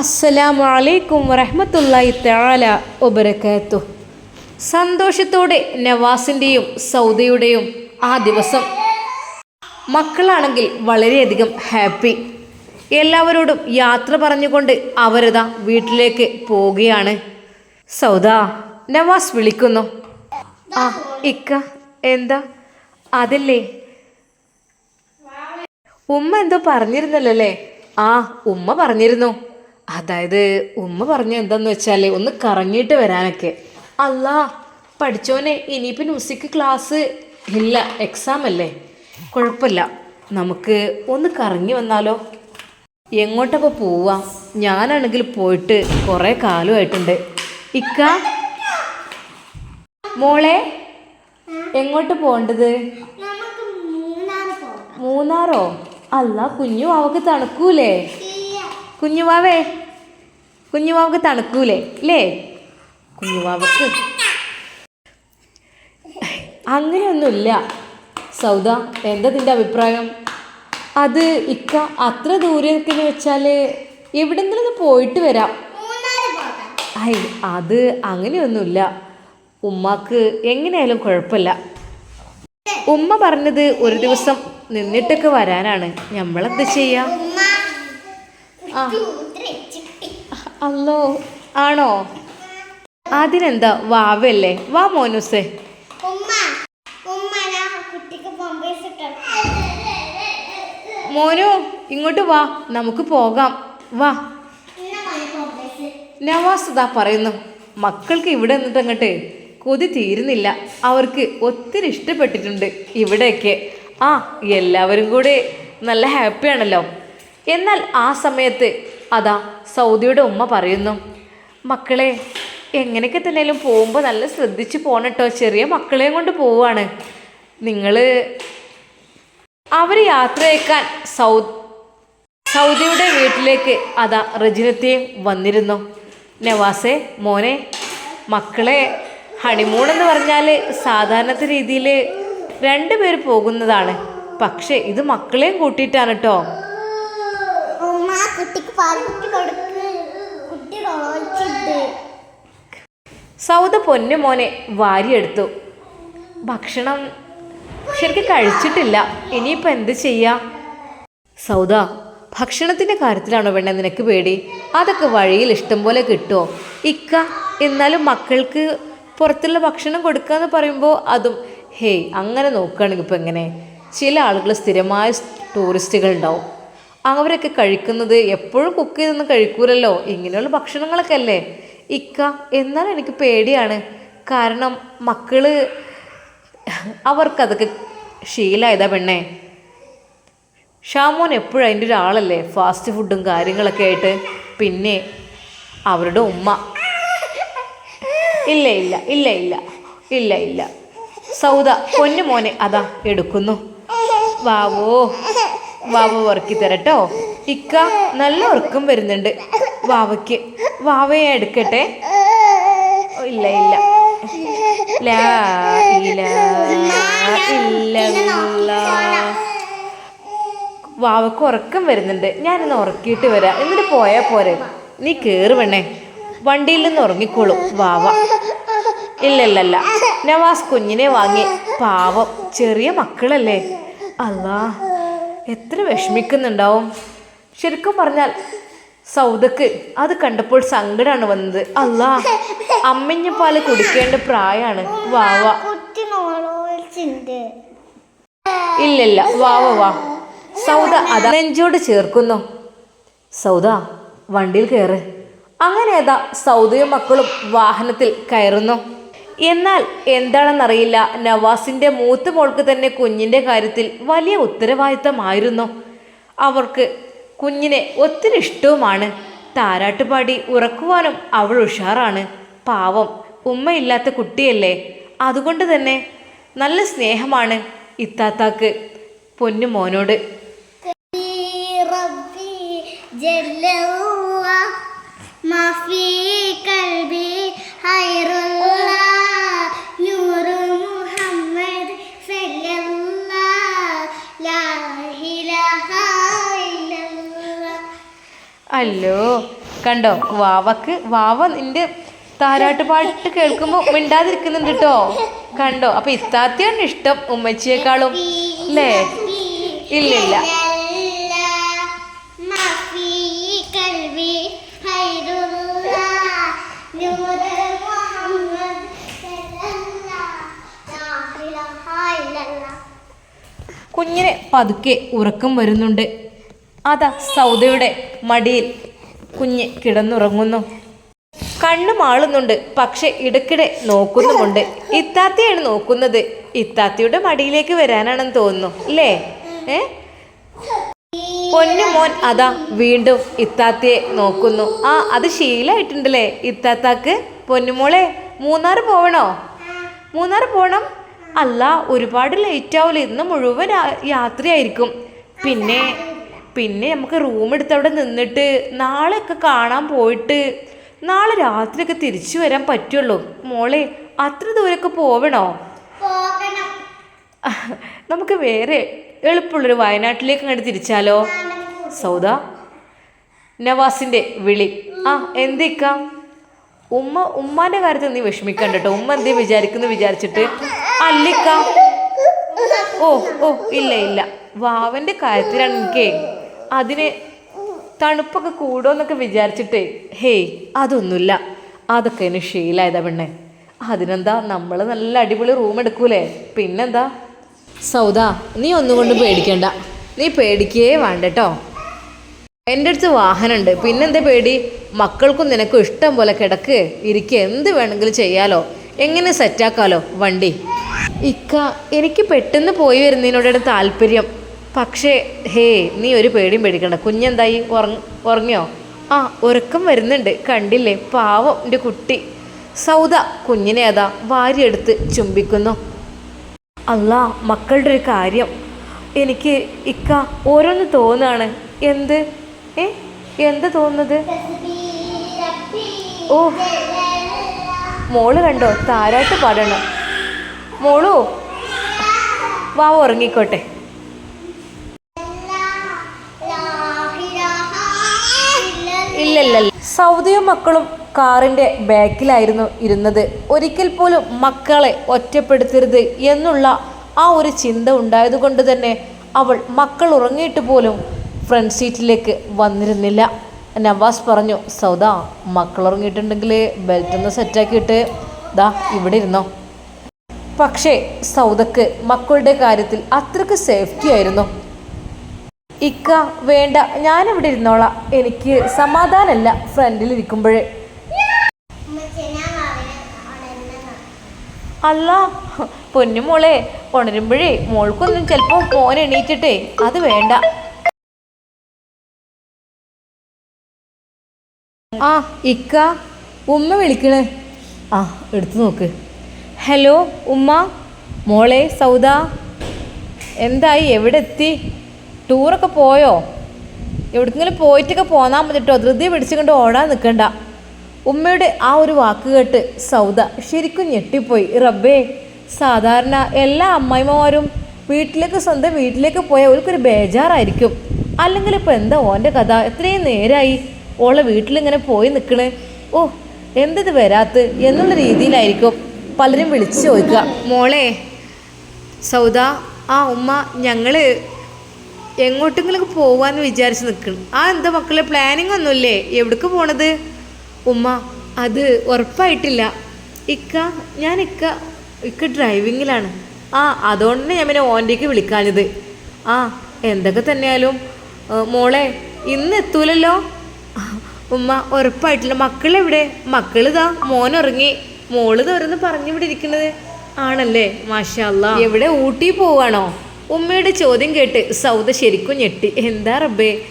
അസ്സലാമു അലൈക്കും വറഹ്മത്തുള്ളാഹി തആല വബറകാത്തു. സന്തോഷത്തോടെ നവാസിന്റെയും സൗദയുടെയും ആ ദിവസം. മക്കളാണെങ്കിൽ വളരെയധികം ഹാപ്പി. എല്ലാവരോടും യാത്ര പറഞ്ഞുകൊണ്ട് അവരതാ വീട്ടിലേക്ക് പോവുകയാണ്. സൗദ നവാസ് വിളിക്കുന്നു. ആ ഇക്ക എന്താ? അതല്ലേ? ഉമ്മ എന്തോ പറഞ്ഞിരുന്നല്ലേ ആ ഉമ്മ പറഞ്ഞിരുന്നു. അതായത് ഉമ്മ പറഞ്ഞു എന്താന്ന് വെച്ചാൽ ഒന്ന് കറങ്ങിയിട്ട് വരാനൊക്കെ. അല്ല പഠിച്ചോനെ ഇനിയിപ്പോൾ മ്യൂസിക് ക്ലാസ് ഇല്ല എക്സാം അല്ലേ? കുഴപ്പമില്ല. നമുക്ക് ഒന്ന് കറങ്ങി വന്നാലോ? എങ്ങോട്ടപ്പോൾ പോവാം? ഞാനാണെങ്കിൽ പോയിട്ട് കുറേ കാലമായിട്ടുണ്ട്. ഇക്ക? മോളെ എങ്ങോട്ട് പോകേണ്ടത്? മൂന്നാറോ അല്ല കുഞ്ഞു വാവക്ക് തണുക്കൂലേ? കുഞ്ഞുവാവേ കുഞ്ഞുവാവക്ക് തണുക്കൂലേ അല്ലേ കുഞ്ഞുവാവക്ക് അങ്ങനെയൊന്നുമില്ല. സൗദ എന്താ നിന്റെ അഭിപ്രായം? അത് ഇക്ക അത്ര ദൂരത്തിന് വെച്ചാൽ എവിടെങ്കിലും പോയിട്ട് വരാം. ഐ അത് അങ്ങനെയൊന്നുമില്ല. ഉമ്മാക്ക് എങ്ങനെയായാലും കുഴപ്പമില്ല. ഉമ്മ പറഞ്ഞത് ഒരു ദിവസം നിന്നിട്ടൊക്കെ വരാനാണ്. നമ്മളെന്ത് ചെയ്യാം? ആ. അല്ലോ ആണോ? അതിനെന്താ വാവല്ലേ വാ മോനുസേ. മോനു ഇങ്ങോട്ട് വാ. നമുക്ക് പോകാം. വാ. നവാസുദാ പറയുന്നു മക്കൾക്ക് ഇവിടെ നിന്നിട്ട് അങ്ങോട്ട് കൊതി തീരുന്നില്ല. അവർക്ക് ഒത്തിരി ഇഷ്ടപ്പെട്ടിട്ടുണ്ട് ഇവിടെയൊക്കെ. ആ എല്ലാവരും കൂടെ നല്ല ഹാപ്പിയാണല്ലോ. എന്നാൽ ആ സമയത്ത് അതാ സൗദിയുടെ ഉമ്മ പറയുന്നു. മക്കളെ എങ്ങനെയൊക്കെ തന്നെയാലും പോകുമ്പോൾ നല്ല ശ്രദ്ധിച്ച് പോകണട്ടോ ചെറിയ മക്കളെയും കൊണ്ട് പോവാണ്. നിങ്ങൾ അവർ യാത്രയേക്കാൻ സൗദ് സൗദിയുടെ വീട്ടിലേക്ക് അതാ റജിനത്തെയും വന്നിരുന്നു. നവാസെ മോനെ മക്കളെ ഹണിമൂൺ എന്ന് പറഞ്ഞാൽ സാധാരണത്തെ രീതിയിൽ രണ്ടുപേർ പോകുന്നതാണ്. പക്ഷേ ഇത് മക്കളെയും കൂട്ടിയിട്ടാണ് കേട്ടോ ഉമ്മ കുട്ടിക്ക് കൊടുക്ക്. കുട്ടി സൗദ പൊന്നു മോനെ വാരിയെടുത്തു. ഭക്ഷണം ശരിക്കും കഴിച്ചിട്ടില്ല. ഇനിയിപ്പോൾ എന്ത് ചെയ്യാം? സൗദ ഭക്ഷണത്തിന്റെ കാര്യത്തിലാണോ വേണ്ട നിനക്ക് പേടി? അതൊക്കെ വഴിയിൽ ഇഷ്ടം പോലെ കിട്ടുമോ ഇക്ക എന്നാലും മക്കൾക്ക് പുറത്തുള്ള ഭക്ഷണം കൊടുക്കാന്ന് പറയുമ്പോൾ അതും ഹേയ് അങ്ങനെ നോക്കുകയാണെങ്കിൽ ഇപ്പം എങ്ങനെ? ചില ആളുകൾ സ്ഥിരമായ ടൂറിസ്റ്റുകൾ ഉണ്ടാവും. അവരൊക്കെ കഴിക്കുന്നത് എപ്പോഴും കുക്ക് ചെയ്തൊന്നും കഴിക്കൂലല്ലോ. ഇങ്ങനെയുള്ള ഭക്ഷണങ്ങളൊക്കെ അല്ലേ? ഇക്ക എന്നാൽ എനിക്ക് പേടിയാണ്. കാരണം മക്കൾ അവർക്കതൊക്കെ ശീലമായതാ പെണ്ണേ. ഷാമോൻ എപ്പോഴും അതിന്റെ ഒരാളല്ലേ? ഫാസ്റ്റ് ഫുഡും കാര്യങ്ങളൊക്കെ ആയിട്ട്. പിന്നെ അവരുടെ ഉമ്മ. ഇല്ല ഇല്ല ഇല്ല ഇല്ല ഇല്ല ഇല്ല. സൗദ പൊന്നു മോനെ അതാ എടുക്കുന്നു. വാവോ. വാവ ഉറക്കി തരട്ടോ. ഇക്ക നല്ല ഉറക്കം വരുന്നുണ്ട്. വാവയ്ക്ക്. വാവയെ എടുക്കട്ടെ? ഇല്ല ഇല്ല. വാവക്ക് ഉറക്കം വരുന്നുണ്ട്. ഞാനിന്ന് ഉറക്കിയിട്ട് വരാം. എന്നിട്ട് പോയാൽ പോരെ. നീ കയറി വേണേ വണ്ടിയിൽ നിന്ന് ഉറങ്ങിക്കോളും വാവ. ഇല്ലല്ലല്ല നവാസ് കുഞ്ഞിനെ വാങ്ങി പാവം ചെറിയ മക്കളല്ലേ? അല്ലാ എത്ര വിഷമിക്കുന്നുണ്ടാവും? ശരിക്കും പറഞ്ഞാൽ സൗദക്ക് അത് കണ്ടപ്പോൾ സങ്കടമാണ് വന്നത്. അല്ല അമ്മഞ്ഞ പാൽ കുടിക്കേണ്ട പ്രായമാണ് വാവ ഇല്ലില്ല വാ വാ വാ. സൗദ അതാ നെഞ്ചോട് ചേർക്കുന്നു. സൗദ വണ്ടിയിൽ കയറ് അങ്ങനെ അതാ സൗദയും മക്കളും വാഹനത്തിൽ കയറുന്നു. എന്നാൽ എന്താണെന്നറിയില്ല നവാസിന്റെ മൂത്ത മോൾക്ക് തന്നെ കുഞ്ഞിന്റെ കാര്യത്തിൽ വലിയ ഉത്തരവാദിത്തമായിരുന്നു അവർക്ക് കുഞ്ഞിനെ ഒത്തിരി ഇഷ്ടവുമാണ് താരാട്ടുപാടി ഉറക്കുവാനും അവൾ ഉഷാറാണ് പാവം ഉമ്മയില്ലാത്ത കുട്ടിയല്ലേ അതുകൊണ്ട് തന്നെ നല്ല സ്നേഹമാണ് ഇത്താത്താക്ക് പൊന്നു മോനോട് ربي جل الله ما في قلبي خير അല്ലോ കണ്ടോ? വാവക്ക് വാവ നിന്റെ താരാട്ട് പാട്ട് കേൾക്കുമ്പോൾ മിണ്ടാതിരിക്കുന്നുണ്ട് കേട്ടോ കണ്ടോ? അപ്പൊ ഇത്താത്തയാണ് ഇഷ്ടം ഉമ്മച്ചിയേക്കാളും. അല്ലേ ഇല്ല കുഞ്ഞിനെ പതുക്കെ ഉറക്കം വരുന്നുണ്ട്. അതാ സൗദയുടെ മടിയിൽ കുഞ്ഞ് കിടന്നുറങ്ങുന്നു. കണ്ണു മാളുന്നുണ്ട് പക്ഷെ ഇടക്കിടെ നോക്കുന്നുമുണ്ട്. ഇത്താത്തിയാണ് നോക്കുന്നത്. ഇത്താത്തിയുടെ മടിയിലേക്ക് വരാനാണെന്ന് തോന്നുന്നു അല്ലേ? ഏ? പൊന്നു മോൻ അതാ വീണ്ടും ഇത്താത്തിയെ നോക്കുന്നു. ആ അത് ശീലമായിട്ടുണ്ടല്ലേ ഇത്താത്താക്ക്? പൊന്നുമോളെ മൂന്നാർ പോവണോ? മൂന്നാർ പോകണം അല്ല ഒരുപാട് ലേറ്റ് ആവില്ല ഇന്ന് മുഴുവൻ യാത്രയായിരിക്കും. പിന്നെ പിന്നെ നമുക്ക് റൂം എടുത്ത് അവിടെ നിന്നിട്ട് നാളെയൊക്കെ കാണാൻ പോയിട്ട് നാളെ രാത്രിയൊക്കെ തിരിച്ചു വരാൻ പറ്റുള്ളൂ. മോളെ അത്ര ദൂരമൊക്കെ പോവണോ? നമുക്ക് വേറെ എളുപ്പമുള്ളൊരു വയനാട്ടിലേക്ക് അങ്ങോട്ട് തിരിച്ചാലോ? സൗദ നവാസിന്റെ വിളി. ആ എന്തേക്ക? ഉമ്മ ഉമ്മാന്റെ കാര്യത്തിൽ നീ വിഷമിക്കണ്ട കേട്ടോ ഉമ്മ എന്തേ വിചാരിക്കുന്നു വിചാരിച്ചിട്ട്? അല്ലിക്ക? ഓ ഓ ഇല്ല ഇല്ല. വാവന്റെ കാര്യത്തിലാണ് എനിക്ക് അതിന് തണുപ്പൊക്കെ കൂടുമെന്നൊക്കെ വിചാരിച്ചിട്ട് ഹേയ് അതൊന്നുമില്ല. അതൊക്കെ എന്നെ ശീലായതാ പെണ്ണെ. അതിനെന്താ നമ്മൾ നല്ല അടിപൊളി റൂം എടുക്കൂലേ? പിന്നെന്താ? സൗദ നീ ഒന്നും കൊണ്ട് പേടിക്കണ്ട. നീ പേടിക്കേ വേണ്ട കേട്ടോ എന്റെ അടുത്ത് വാഹനമുണ്ട്. പിന്നെന്താ പേടി? മക്കൾക്കും നിനക്കും ഇഷ്ടം പോലെ കിടക്ക് ഇരിക്കുക എന്ത് വേണമെങ്കിലും ചെയ്യാലോ. എങ്ങനെ സെറ്റാക്കാലോ വണ്ടി. ഇക്ക എനിക്ക് പെട്ടെന്ന് പോയി വരുന്നതിനോടൊരു താല്പര്യം. പക്ഷേ ഹേ നീ ഒരു പേടിയും പേടിക്കണ്ട. കുഞ്ഞെന്തായി? ഉറങ്ങ ഉറങ്ങിയോ? ആ ഉറക്കം വരുന്നുണ്ട്. കണ്ടില്ലേ? പാവം എന്റെ കുട്ടി. സൗദ കുഞ്ഞിനെ അതാ വാരിയെടുത്ത് ചുംബിക്കുന്നു. അല്ല മക്കളുടെ ഒരു കാര്യം. എനിക്ക് ഇക്ക ഓരോന്ന് തോന്നാണ്. എന്ത്? ഏ? എന്ത് തോന്നുന്നത്? ഓ. മോൾ കണ്ടോ? താരാട്ട് പാടണം. മോളോ വാ ഉറങ്ങിക്കോട്ടെ. ഇല്ലല്ല സൗദിയും മക്കളും കാറിന്റെ ബാക്കിലായിരുന്നു ഇരുന്നത്. ഒരിക്കൽ പോലും മക്കളെ ഒറ്റപ്പെടുത്തരുത് എന്നുള്ള ആ ഒരു ചിന്ത ഉണ്ടായതുകൊണ്ട് തന്നെ അവൾ മക്കൾ ഉറങ്ങിയിട്ട് പോലും ഫ്രണ്ട് സീറ്റിലേക്ക് വന്നിരുന്നില്ല. നവാസ് പറഞ്ഞു സൗദ മക്കൾ ഉറങ്ങിയിട്ടുണ്ടെങ്കിൽ ബെൽറ്റ് ഒന്ന് സെറ്റാക്കിയിട്ട് ദാ ഇവിടെ ഇരുന്നോ. പക്ഷേ സൗദക്ക് മക്കളുടെ കാര്യത്തിൽ അത്രയ്ക്ക് സേഫ്റ്റി ആയിരുന്നു. ഇക്ക വേണ്ട ഞാനിവിടെ ഇരുന്നോളാം. എനിക്ക് സമാധാനമല്ല ഫ്രണ്ടിൽ ഇരിക്കുമ്പോഴേ. അല്ല പൊന്നുമോളെ ഉണരുമ്പോഴേ മോൾക്കൊന്നും ചിലപ്പോൾ ഫോൺ എണീറ്റിട്ടേ അത് വേണ്ട. ആ ഇക്ക ഉമ്മ വിളിക്കണേ. ആ എടുത്തു നോക്ക്. ഹലോ ഉമ്മ മോളെ സൗദ. എന്തായി എവിടെ എത്തി ടൂറൊക്കെ പോയോ? എവിടെക്കെങ്കിലും പോയിട്ടൊക്കെ പോന്നാൽ മതി കേട്ടോ ധൃതി പിടിച്ചുകൊണ്ട് ഓടാൻ നിൽക്കണ്ട ഉമ്മയുടെ ആ ഒരു വാക്ക് കേട്ട് സൗദ ശരിക്കും ഞെട്ടിപ്പോയി. റബ്ബേ സാധാരണ എല്ലാ അമ്മായിമ്മമാരും വീട്ടിലേക്ക് സ്വന്തം വീട്ടിലേക്ക് പോയാൽ അവർക്കൊരു ബേജാറായിരിക്കും. അല്ലെങ്കിൽ ഇപ്പോൾ എന്താ ഓന്റെ കഥ? എത്രയും നേരമായി ഓളെ വീട്ടിലിങ്ങനെ പോയി നിൽക്കണേ ഓ എന്തത് വരാത്ത് എന്നുള്ള രീതിയിലായിരിക്കും പലരും വിളിച്ചു ചോദിക്കുക. മോളെ സൗദ ആ ഉമ്മ ഞങ്ങൾ എങ്ങോട്ടെങ്കിലും പോവാന്ന് വിചാരിച്ച് നിൽക്കണം ആ എന്താ മക്കളെ പ്ലാനിങ് ഒന്നുമില്ലേ? എവിടേക്ക് പോണത്? ഉമ്മ അത് ഉറപ്പായിട്ടില്ല. ഇക്ക ഞാൻ ഇക്ക ഇക്ക ഡ്രൈവിങ്ങിലാണ് ആ അതുകൊണ്ട് ഞാൻ പിന്നെ ഓന്റേക്ക് വിളിക്കാഞ്ഞത്. ആ എന്തൊക്കെ തന്നെയാലും. മോളെ ഇന്ന് എത്തൂലല്ലോ? ഉമ്മ ഉറപ്പായിട്ടില്ല. മക്കളെവിടെ? മക്കളിതാ മോനുറങ്ങി. മോൾ തുറന്ന് പറഞ്ഞിവിടെ ഇരിക്കുന്നത്. ആണല്ലേ? മാഷല്ല എവിടെ ഊട്ടി പോവാണോ? ഉമ്മയുടെ ചോദ്യം കേട്ട് സൗദ ശരിക്കും ഞെട്ടി. എന്താ റബ്ബേ?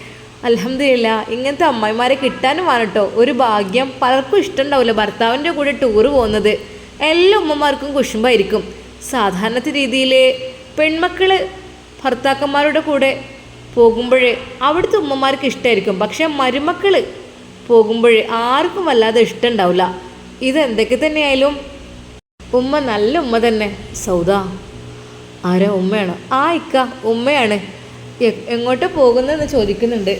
അലഹമില്ല ഇങ്ങനത്തെ അമ്മായിമാരെ കിട്ടാനും വേണം കേട്ടോ ഒരു ഭാഗ്യം. പലർക്കും ഇഷ്ടമുണ്ടാവില്ല ഭർത്താവിന്റെ കൂടെ ടൂറ് പോകുന്നത്. എല്ലാ ഉമ്മമാർക്കും കുശുമ്പായിരിക്കും. സാധാരണത്തെ രീതിയിൽ പെൺമക്കൾ ഭർത്താക്കന്മാരുടെ കൂടെ പോകുമ്പോൾ അവിടുത്തെ ഉമ്മമാർക്ക് ഇഷ്ടമായിരിക്കും പക്ഷേ മരുമക്കൾ പോകുമ്പോൾ ആർക്കും വല്ലാതെ ഇഷ്ടമുണ്ടാവില്ല. ഇതെന്തൊക്കെ തന്നെയായാലും ഉമ്മ നല്ല ഉമ്മ തന്നെ. സൗദ. ആരാ? ഉമ്മയാണോ? ആ ഇക്ക ഉമ്മയാണ്. എങ്ങോട്ട് പോകുന്നതെന്ന് ചോദിക്കുന്നുണ്ട്.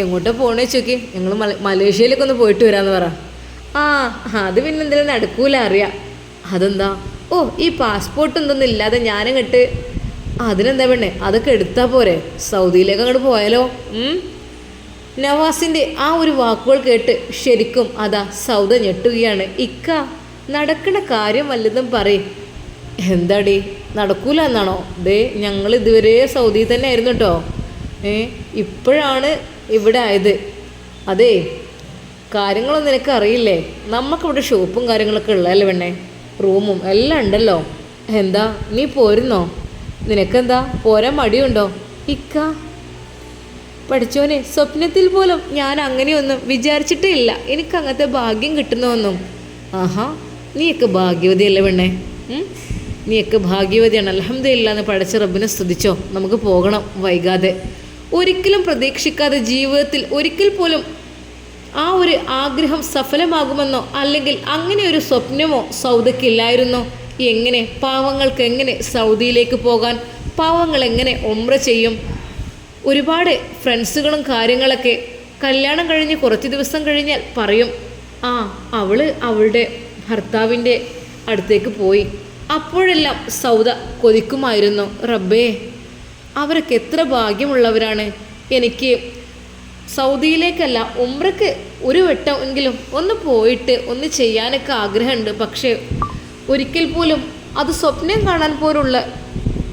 എങ്ങോട്ട് പോകണ ചോക്കി ഞങ്ങൾ മല മലേഷ്യയിലേക്കൊന്ന് പോയിട്ട് വരാമെന്ന് പറ. ആ അത് പിന്നെ എന്തെങ്കിലും നടക്കൂല അറിയാം. അതെന്താ? ഓ ഈ പാസ്പോർട്ട് എന്തൊന്നും ഇല്ലാതെ ഞാനങ്ങട്ട് അതിനെന്താ പെണ്ണേ? അതൊക്കെ എടുത്താൽ പോരെ. സൗദിയിലേക്ക് അങ്ങോട്ട് പോയാലോ? നവാസിന്റെ ആ ഒരു വാക്കുകൾ കേട്ട് ശരിക്കും അതാ സൗദ ഞെട്ടുകയാണ്. ഇക്ക നടക്കണ കാര്യം വല്ലതും പറയും. എന്താടി? നടക്കൂല എന്നാണോ? ദേ ഞങ്ങൾ ഇതുവരെ സൗദിയിൽ തന്നെ ആയിരുന്നു കേട്ടോ. ഏ ഇപ്പോഴാണ് ഇവിടെ ആയത്. അതെ കാര്യങ്ങളൊന്നും നിനക്ക് അറിയില്ലേ? നമുക്കിവിടെ ഷോപ്പും കാര്യങ്ങളൊക്കെ ഉള്ളതല്ലേ വേണേ റൂമും എല്ലാം ഉണ്ടല്ലോ. എന്താ നീ പോരുന്നോ? നിനക്കെന്താ പോരാൻ മടിയുണ്ടോ? ഇക്ക. പഠിച്ചോനെ സ്വപ്നത്തിൽ പോലും ഞാൻ അങ്ങനെയൊന്നും വിചാരിച്ചിട്ടേ ഇല്ല എനിക്ക് അങ്ങനത്തെ ഭാഗ്യം കിട്ടുന്നൊന്നും ആഹാ നീയൊക്കെ ഭാഗ്യവതിയല്ലേ പെണ്ണേ? നീയൊക്കെ ഭാഗ്യവതിയാണ്. അലഹമില്ല എന്ന് റബ്ബിനെ സ്തുതിച്ചോ. നമുക്ക് പോകണം വൈകാതെ. ഒരിക്കലും പ്രതീക്ഷിക്കാതെ ജീവിതത്തിൽ ഒരിക്കൽ പോലും ആ ഒരു ആഗ്രഹം സഫലമാകുമെന്നോ അല്ലെങ്കിൽ അങ്ങനെ ഒരു സ്വപ്നമോ സൗദയ്ക്കില്ലായിരുന്നോ. എങ്ങനെ? പാവങ്ങൾക്ക് എങ്ങനെ സൗദിയിലേക്ക് പോകാൻ? പാവങ്ങൾ എങ്ങനെ ഒമ്ര ചെയ്യും? ഒരുപാട് ഫ്രണ്ട്സുകളും കാര്യങ്ങളൊക്കെ കല്യാണം കഴിഞ്ഞ് കുറച്ച് ദിവസം കഴിഞ്ഞാൽ പറയും ആ അവൾ അവളുടെ ഭർത്താവിന്റെ അടുത്തേക്ക് പോയി. അപ്പോഴെല്ലാം സൗദ കൊതിക്കുമായിരുന്നു. റബ്ബേ അവരൊക്കെ എത്ര ഭാഗ്യമുള്ളവരാണ്. എനിക്ക് സൗദിയിലേക്കല്ല ഉംറക്ക് ഒരു വട്ടം എങ്കിലും ഒന്ന് പോയിട്ട് ഒന്ന് ചെയ്യാനൊക്കെ ആഗ്രഹമുണ്ട്. പക്ഷേ ഒരിക്കൽ പോലും അത് സ്വപ്നം കാണാൻ പോലുള്ള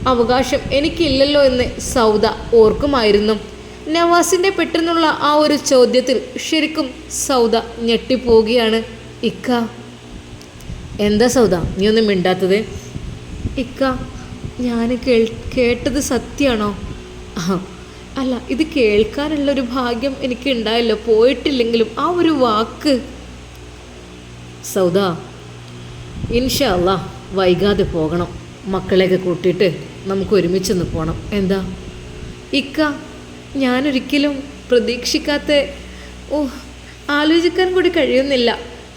അവകാശം എനിക്കില്ലല്ലോ എന്ന് സൗദ ഓർക്കുമായിരുന്നു. നവാസിന്റെ പെട്ടെന്നുള്ള ആ ഒരു ചോദ്യത്തിൽ ശരിക്കും സൗദ ഞെട്ടിപ്പോവുകയാണ്. ഇക്ക എന്താ സൗദ? നീ ഒന്നും മിണ്ടാത്തത്. ഇക്ക ഞാൻ കേൾ കേട്ടത് സത്യമാണോ അല്ല ഇത് കേൾക്കാനുള്ള ഒരു ഭാഗ്യം എനിക്ക് ഉണ്ടായല്ലോ പോയിട്ടില്ലെങ്കിലും ആ ഒരു വാക്ക്. സൗദ ഇൻഷല്ല വൈകാതെ പോകണം. മക്കളെയൊക്കെ കൂട്ടിയിട്ട് നമുക്ക് ഒരുമിച്ചൊന്ന് പോകണം എന്താ? ഇക്ക ഞാനൊരിക്കലും പ്രതീക്ഷിക്കാത്ത ഓ ആലോചിക്കാൻ കൂടി കഴിയുന്നില്ല.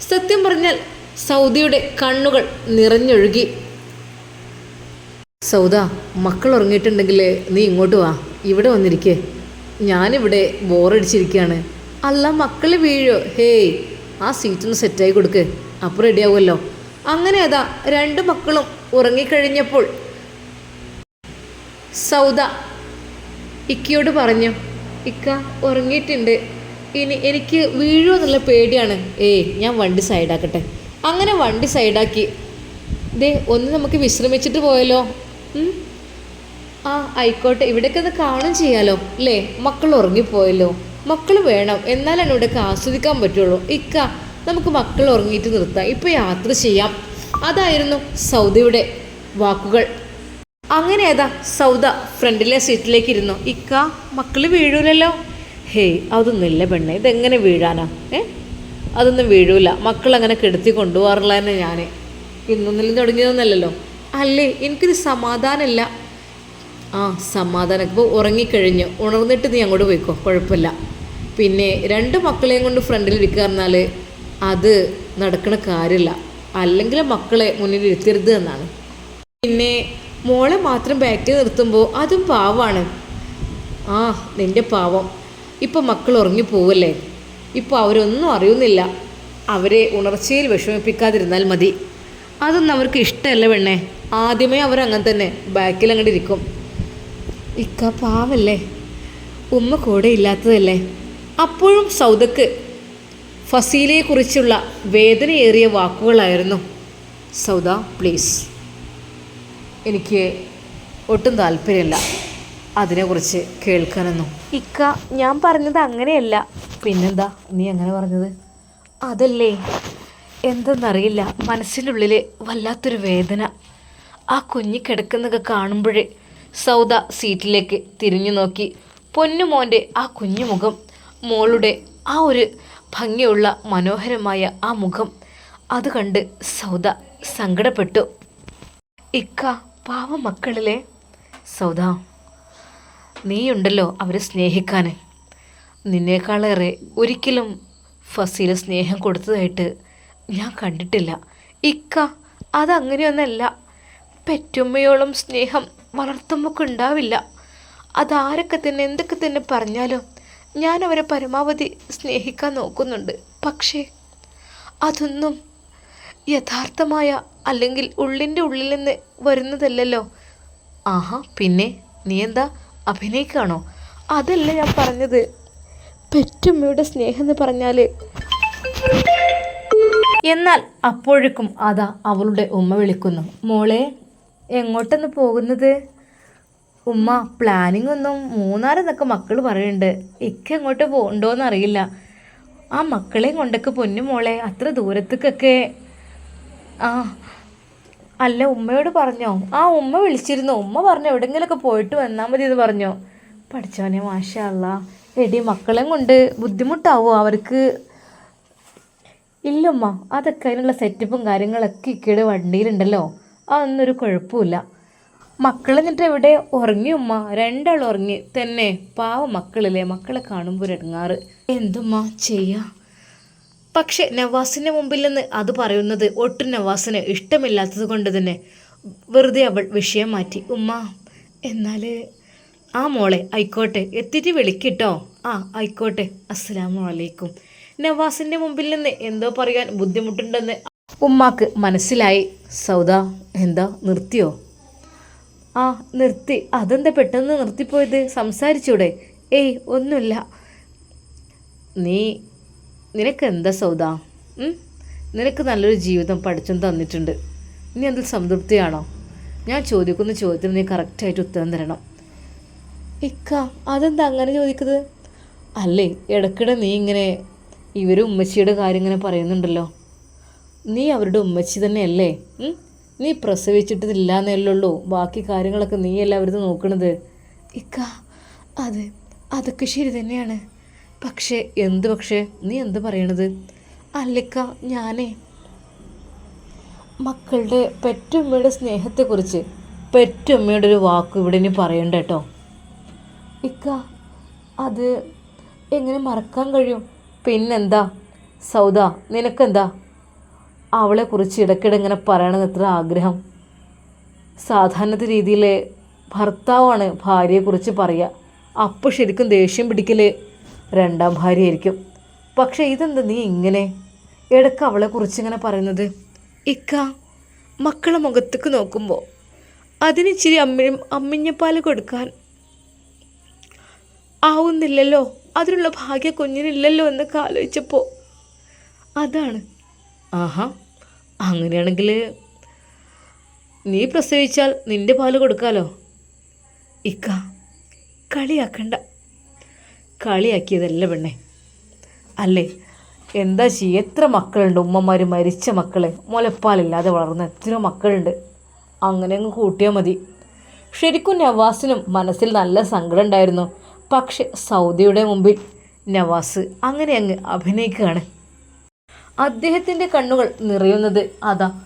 സത്യം പറഞ്ഞാൽ സൗദിയുടെ കണ്ണുകൾ നിറഞ്ഞൊഴുകി. സൗദ മക്കൾ ഉറങ്ങിയിട്ടുണ്ടെങ്കിൽ നീ ഇങ്ങോട്ട് വാ. ഇവിടെ വന്നിരിക്കേ. ഞാനിവിടെ ബോറടിച്ചിരിക്കുകയാണ് അല്ല മക്കൾ വീഴോ? ഹേയ് ആ സീറ്റൊന്ന് സെറ്റായി കൊടുക്ക്. അപ്പോൾ റെഡിയാവുമല്ലോ. അങ്ങനെ അതാ രണ്ട് മക്കളും ഉറങ്ങിക്കഴിഞ്ഞപ്പോൾ സൗദ ഇക്കയോട് പറഞ്ഞു ഇക്ക ഉറങ്ങിയിട്ടുണ്ട്. ഇനി എനിക്ക് വീഴുമെന്നുള്ള പേടിയാണ്. ഏയ് ഞാൻ വണ്ടി സൈഡാക്കട്ടെ അങ്ങനെ വണ്ടി സൈഡാക്കി. ദേ ഒന്ന് നമുക്ക് വിശ്രമിച്ചിട്ട് പോയല്ലോ? ആ ആയിക്കോട്ടെ. ഇവിടേക്ക് ഒന്ന് കാണും ചെയ്യാലോ അല്ലേ? മക്കൾ ഉറങ്ങിപ്പോയല്ലോ. മക്കൾ വേണം. എന്നാലാണ് ഇവിടേക്ക് ആസ്വദിക്കാൻ പറ്റുള്ളൂ. ഇക്ക നമുക്ക് മക്കൾ ഉറങ്ങിയിട്ട് നിർത്താം. ഇപ്പോൾ യാത്ര ചെയ്യാം. അതായിരുന്നു സൗദയുടെ വാക്കുകൾ. അങ്ങനെ ഏതാ സൗദ ഫ്രണ്ടിലെ സീറ്റിലേക്ക് ഇരുന്നു ഇക്ക മക്കൾ വീഴൂലല്ലോ? ഹേയ് അതൊന്നുമില്ല പെണ്ണെ. ഇതെങ്ങനെ വീഴാനാ? ഏ? അതൊന്നും വീഴൂല. മക്കളങ്ങനെ കെടുത്തി കൊണ്ടുപോകാറില്ല തന്നെ ഞാൻ ഇന്നൊന്നിലും തുടങ്ങിയതൊന്നല്ലല്ലോ. അല്ലേ എനിക്കൊരു സമാധാനമില്ല. ആ സമാധാനം. ഇപ്പോൾ ഉറങ്ങിക്കഴിഞ്ഞു ഉണർന്നിട്ട് നീ അങ്ങോട്ട് പോയിക്കോ. കുഴപ്പമില്ല. പിന്നെ രണ്ട് മക്കളെയും കൊണ്ട് ഫ്രണ്ടിൽ ഇരിക്കുക പറഞ്ഞാൽ അത് നടക്കണ കാര്യമില്ല. അല്ലെങ്കിൽ മക്കളെ മുന്നിൽ ഇരുത്തരുത് എന്നാണ്. പിന്നെ മോളെ മാത്രം ബാക്കിൽ നിർത്തുമ്പോൾ അതും പാവമാണ് ആ നിന്റെ പാവം. ഇപ്പം മക്കൾ ഉറങ്ങിപ്പോവല്ലേ ഇപ്പോൾ അവരൊന്നും അറിയുന്നില്ല. അവരെ ഉണർച്ചയിൽ വിഷമിപ്പിക്കാതിരുന്നാൽ മതി. അതൊന്നും അവർക്ക് ഇഷ്ടമല്ല പെണ്ണേ. ആദ്യമേ അവരങ്ങനെ തന്നെ ബാക്കിൽ അങ്ങോട്ട് ഇരിക്കും. ഇക്ക പാവല്ലേ? ഉമ്മ കൂടെ ഇല്ലാത്തതല്ലേ? അപ്പോഴും സൗദക്ക് ഫസീലയെക്കുറിച്ചുള്ള വേദനയേറിയ വാക്കുകളായിരുന്നു. സൗദ പ്ലീസ് എനിക്ക് ഒട്ടും താല്പര്യമില്ല. അതിനെക്കുറിച്ച് കേൾക്കാനൊന്നും. ഇക്ക ഞാൻ പറഞ്ഞത് അങ്ങനെയല്ല. പിന്നെന്താ? നീ അങ്ങനെ പറഞ്ഞത്? അതല്ലേ? എന്തെന്നറിയില്ല. മനസ്സിനുള്ളിൽ വല്ലാത്തൊരു വേദന. ആ കുഞ്ഞി കിടക്കുന്നതൊക്കെ കാണുമ്പോഴേ സൗദ സീറ്റിലേക്ക് തിരിഞ്ഞു നോക്കി. പൊന്നുമോന്റെ ആ കുഞ്ഞു മുഖം മോളുടെ ആ ഒരു ഭംഗിയുള്ള മനോഹരമായ ആ മുഖം അത് കണ്ട് സൗദ സങ്കടപ്പെട്ടു. ഇക്ക പാവ മക്കളിലെ സൗദ നീയുണ്ടല്ലോ അവരെ സ്നേഹിക്കാൻ നിന്നേക്കാളേറെ ഒരിക്കലും ഫസീല സ്നേഹം കൊടുത്തതായിട്ട് ഞാൻ കണ്ടിട്ടില്ല. ഇക്ക അതങ്ങനെയൊന്നല്ല. പെറ്റുമ്മയോളം സ്നേഹം വളർത്തുമ്മക്ക് ഉണ്ടാവില്ല അതാരൊക്കെ തന്നെ എന്തൊക്കെ തന്നെ പറഞ്ഞാലും ഞാൻ അവരെ പരമാവധി സ്നേഹിക്കാൻ നോക്കുന്നുണ്ട്. പക്ഷേ അതൊന്നും യഥാർത്ഥമായ അല്ലെങ്കിൽ ഉള്ളിന്റെ ഉള്ളിൽ നിന്ന് വരുന്നതല്ലല്ലോ. ആഹാ പിന്നെ നീ എന്താ അഭിനയിക്കാണോ അതല്ല ഞാൻ പറഞ്ഞത്. പെറ്റമ്മയുടെ സ്നേഹം എന്ന് പറഞ്ഞാൽ എന്നാൽ അപ്പോഴേക്കും അതാ അവളുടെ ഉമ്മ വിളിക്കുന്നു. മോളെ എങ്ങോട്ടൊന്ന് പോകുന്നത്? ഉമ്മ പ്ലാനിങ് ഒന്നും മൂന്നാരെന്നൊക്കെ മക്കൾ പറയുന്നുണ്ട് ഇക്ക എങ്ങോട്ട് പോകണ്ടോന്ന് അറിയില്ല. ആ മക്കളെയും കൊണ്ടൊക്കെ പൊന്നു മോളെ അത്ര ദൂരത്തേക്കൊക്കെ. ആ അല്ല ഉമ്മയോട് പറഞ്ഞോ? ആ ഉമ്മ വിളിച്ചിരുന്നു. ഉമ്മ പറഞ്ഞു എവിടെങ്കിലൊക്കെ പോയിട്ട് വന്നാൽ മതി എന്ന് പറഞ്ഞോ. പഠിച്ചവനെ മാഷല്ല എടി മക്കളെയും കൊണ്ട് ബുദ്ധിമുട്ടാവോ? അവർക്ക് ഇല്ലമ്മ അതൊക്കെ അതിനുള്ള സെറ്റപ്പും കാര്യങ്ങളൊക്കെ ഇക്കയുടെ വണ്ടിയിലുണ്ടല്ലോ. അതൊന്നും ഒരു കുഴപ്പമില്ല മക്കൾ എന്നിട്ട് എവിടെ? ഉറങ്ങി ഉമ്മ. രണ്ടാൾ ഉറങ്ങി. തന്നെ. പാവ മക്കളില്ലേ? മക്കളെ കാണുമ്പോൾ ഒരു ഇടങ്ങാറ് എന്തുമ്മ ചെയ്യാ? പക്ഷെ നവാസിന്റെ മുമ്പിൽ നിന്ന് അത് പറയുന്നത് ഒട്ടും നവാസിന് ഇഷ്ടമില്ലാത്തത് കൊണ്ട് തന്നെ. വെറുതെ അവൾ വിഷയം മാറ്റി. ഉമ്മ എന്നാൽ ആ മോളെ ആയിക്കോട്ടെ എത്തിയിട്ട് വിളിക്കിട്ടോ. ആ ആയിക്കോട്ടെ. അസ്സലാമു അലൈക്കും. നവാസിന്റെ മുമ്പിൽ നിന്ന് എന്തോ പറയാൻ ബുദ്ധിമുട്ടുണ്ടെന്ന് ഉമ്മാക്ക് മനസ്സിലായി. സൗദ എന്താ നിർത്തിയോ? ആ നിർത്തി. അതെന്താ പെട്ടെന്ന് നിർത്തിപ്പോയത്? സംസാരിച്ചൂടെ. ഏയ് ഒന്നുമില്ല. നീ നിനക്ക് എന്താ സൗദ നിനക്ക് നല്ലൊരു ജീവിതം പഠിച്ചും തന്നിട്ടുണ്ട്. നീ അതിൽ സംതൃപ്തിയാണോ? ഞാൻ ചോദിക്കുന്ന ചോദ്യത്തിന് നീ കറക്റ്റായിട്ട് ഉത്തരം തരണം. ഇക്ക അതെന്താ അങ്ങനെ ചോദിക്കുന്നത്? അല്ലേ ഇടയ്ക്കിടെ നീ ഇങ്ങനെ ഇവരും ഉമ്മച്ചിയുടെ കാര്യം ഇങ്ങനെ പറയുന്നുണ്ടല്ലോ. നീ അവരുടെ ഉമ്മച്ചി തന്നെയല്ലേ? നീ പ്രസവിച്ചിട്ടില്ല എന്നല്ലേ ഉള്ളൂ ബാക്കി കാര്യങ്ങളൊക്കെ നീയല്ല എല്ലാവരും നോക്കണത്? ഇക്ക അതെ അതൊക്കെ ശരി തന്നെയാണ്. പക്ഷേ എന്ത് പക്ഷേ? നീ എന്ത് പറയണത്? അല്ലക്ക ഞാനേ. മക്കളുടെ പെറ്റുമ്മയുടെ സ്നേഹത്തെക്കുറിച്ച് പെറ്റുമ്മയുടെ ഒരു വാക്ക് ഇവിടെ ഇനി പറയണ്ട കേട്ടോ. ഇക്ക അത് എങ്ങനെ മറക്കാൻ കഴിയും? പിന്നെന്താ? സൗദ നിനക്കെന്താ? അവളെക്കുറിച്ച് ഇടയ്ക്കിടെ ഇങ്ങനെ പറയണമെന്ന് എത്ര ആഗ്രഹം. സാധാരണ രീതിയിലെ ഭർത്താവാണ് ഭാര്യയെക്കുറിച്ച് പറയുക അപ്പോൾ ശരിക്കും ദേഷ്യം പിടിക്കൽ രണ്ടാം ഭാര്യയായിരിക്കും. പക്ഷേ ഇതെന്താ നീ ഇങ്ങനെ? ഇടയ്ക്ക് അവളെക്കുറിച്ച് ഇങ്ങനെ പറയുന്നത്. ഇക്ക മക്കളെ മുഖത്തേക്ക് നോക്കുമ്പോൾ അതിനിച്ചിരി അമ്മിഴും അമ്മിഞ്ഞപ്പാൽ കൊടുക്കാൻ ആവുന്നില്ലല്ലോ. അതിനുള്ള ഭാഗ്യ കുഞ്ഞിനില്ലല്ലോ എന്നൊക്കെ ആലോചിച്ചപ്പോൾ അതാണ്. ആഹാ അങ്ങനെയാണെങ്കിൽ നീ പ്രസവിച്ചാൽ നിന്റെ പാൽ കൊടുക്കാലോ? ഇക്ക കളിയാക്കണ്ട. കളിയാക്കിയതല്ല പെണ്ണെ? അല്ലേ? എന്താ ചെയ്യുക എത്ര മക്കളുണ്ട് ഉമ്മമാർ മരിച്ച മക്കളെ? മുലപ്പാലില്ലാതെ വളർന്ന എത്ര മക്കളുണ്ട്. അങ്ങനെ അങ്ങ് കൂട്ടിയാൽ മതി. ശരിക്കും നവാസിനും മനസ്സിൽ നല്ല സങ്കടം ഉണ്ടായിരുന്നു. പക്ഷെ സൗദിയുടെ മുമ്പിൽ നവാസ് അങ്ങനെ അങ്ങ് അഭിനയിക്കുകയാണ്. അദ്ദേഹത്തിന്റെ കണ്ണുകൾ നിറയുന്നത് അതാ.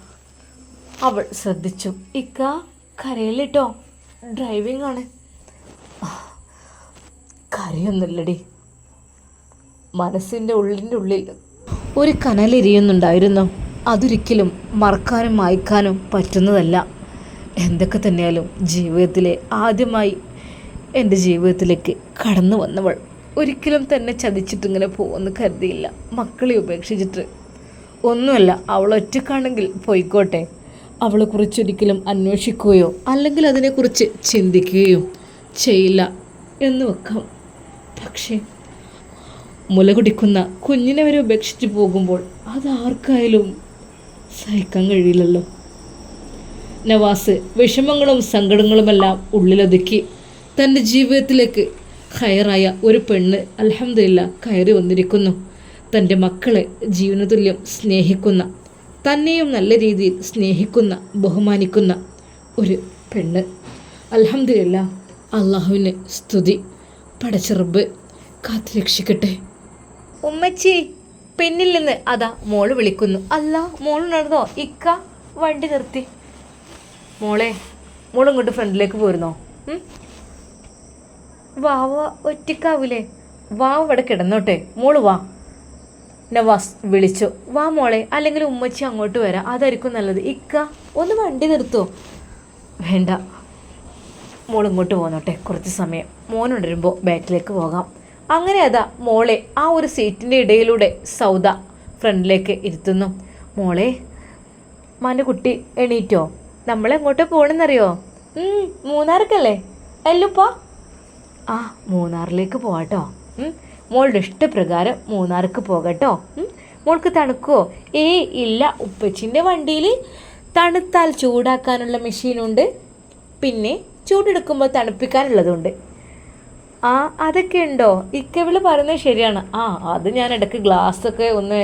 അവൾ ശ്രദ്ധിച്ചു. ഇക്ക കരയിലിട്ടോ? ഡ്രൈവിംഗ് ആണ്. കരയൊന്നുമില്ലടി. മനസ്സിന്റെ ഉള്ളിന്റെ ഉള്ളിൽ. ഒരു കനലെരിയുന്നുണ്ടായിരുന്നു അതൊരിക്കലും മറക്കാനും മായ്ക്കാനും പറ്റുന്നതല്ല. എന്തൊക്കെ തന്നെയാലും ജീവിതത്തിലെ ആദ്യമായി എന്റെ ജീവിതത്തിലേക്ക് കടന്നു വന്നവൾ ഒരിക്കലും തന്നെ ചതിച്ചിട്ടിങ്ങനെ പോകുമെന്ന് കരുതിയില്ല. മക്കളെ ഉപേക്ഷിച്ചിട്ട്. ഒന്നുമല്ല അവൾ ഒറ്റക്കാണെങ്കിൽ പോയിക്കോട്ടെ. അവളെക്കുറിച്ചൊരിക്കലും അന്വേഷിക്കുകയോ അല്ലെങ്കിൽ അതിനെക്കുറിച്ച് ചിന്തിക്കുകയോ ചെയ്യില്ല എന്ന് വെക്കാം പക്ഷേ മുല കുടിക്കുന്ന കുഞ്ഞിനെ വരെ ഉപേക്ഷിച്ച് പോകുമ്പോൾ അതാർക്കായാലും സഹിക്കാൻ കഴിയില്ലല്ലോ. നവാസ് വിഷമങ്ങളും സങ്കടങ്ങളുമെല്ലാം ഉള്ളിലൊതുക്കി തന്റെ ജീവിതത്തിലേക്ക് ഹയറായ ഒരു പെണ്ണ് അൽഹംദുലില്ല കയറി വന്നിരിക്കുന്നു. തന്റെ മക്കളെ ജീവനതുല്യം സ്നേഹിക്കുന്ന തന്നെയും നല്ല രീതിയിൽ സ്നേഹിക്കുന്ന ബഹുമാനിക്കുന്ന ഒരു പെണ്ണ്. അൽഹംദുലില്ല അള്ളാഹുവിന് സ്തുതി. പടച്ചെറുബ് കാത്തുരക്ഷിക്കട്ടെ ഉമ്മച്ചി പിന്നിൽ നിന്ന് അതാ മോൾ വിളിക്കുന്നു. അല്ല മോൾ നടന്നോ ഇക്ക വണ്ടി നിർത്തി. മോളെ മോൾ ഇങ്ങോട്ട് ഫ്രണ്ടിലേക്ക് പോരുന്നോ? വാവ ഒറ്റക്കാവൂലേ വാവ ഇവിടെ കിടന്നോട്ടെ. മോൾ വാ. നവാസ് വിളിച്ചു. വാ മോളെ അല്ലെങ്കിൽ ഉമ്മച്ചി അങ്ങോട്ട് വരാം. അതായിരിക്കും നല്ലത്. ഇക്ക ഒന്ന് വണ്ടി നിർത്തോ? വേണ്ട. മോൾ ഇങ്ങോട്ട് പോന്നോട്ടെ. കുറച്ച് സമയം. മോൻ ഉണരുമ്പോൾ ബാക്കിലേക്ക് പോകാം. അങ്ങനെ അതാ മോളെ ആ ഒരു സീറ്റിന്റെ ഇടയിലൂടെ സൗദ ഫ്രണ്ടിലേക്ക് ഇരുത്തുന്നു. മോളെ മാന്റെ കുട്ടി എണീറ്റോ? നമ്മളെങ്ങോട്ട് പോകണമെന്നറിയോ മൂന്നാർക്കല്ലേ? പോ. ആ മൂന്നാറിലേക്ക് പോവാട്ടോ. മോളുടെ ഇഷ്ടപ്രകാരം മൂന്നാർക്ക് പോകട്ടോ. മോൾക്ക് തണുക്കോ? ഏ ഇല്ല. ഉപ്പച്ചിന്റെ വണ്ടിയിൽ തണുത്താൽ ചൂടാക്കാനുള്ള മെഷീനുണ്ട്. പിന്നെ ചൂടെടുക്കുമ്പോൾ തണുപ്പിക്കാനുള്ളതുണ്ട്. ആ അതൊക്കെ ഉണ്ടോ? ഇക്കവിൾ പറയുന്നത് ശരിയാണ്. ആ അത് ഞാൻ ഇടയ്ക്ക് ഗ്ലാസ്സൊക്കെ ഒന്ന്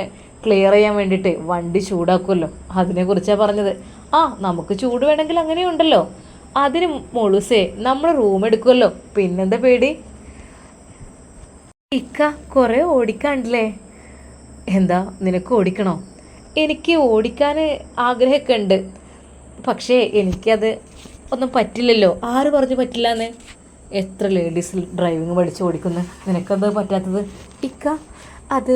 ക്ലിയർ ചെയ്യാൻ വേണ്ടിയിട്ട് വണ്ടി ചൂടാക്കുമല്ലോ. അതിനെക്കുറിച്ചാണ് പറഞ്ഞത്. ആ നമുക്ക് ചൂട് വേണമെങ്കിൽ അങ്ങനെയുണ്ടല്ലോ അതിന് മുളുസേ നമ്മൾ റൂം എടുക്കുമല്ലോ. പിന്നെന്താ പേടി? ഇക്ക കുറേ ഓടിക്കാണ്ടല്ലേ? എന്താ നിനക്ക് ഓടിക്കണോ? എനിക്ക് ഓടിക്കാൻ ആഗ്രഹമൊക്കെ ഉണ്ട്. പക്ഷേ എനിക്കത് ഒന്നും പറ്റില്ലല്ലോ. ആര് പറഞ്ഞു പറ്റില്ല എന്ന് എത്ര ലേഡീസ് ഡ്രൈവിങ് പഠിച്ച് ഓടിക്കുന്നു? നിനക്കെന്താ പറ്റാത്തത്? ഇക്ക അത്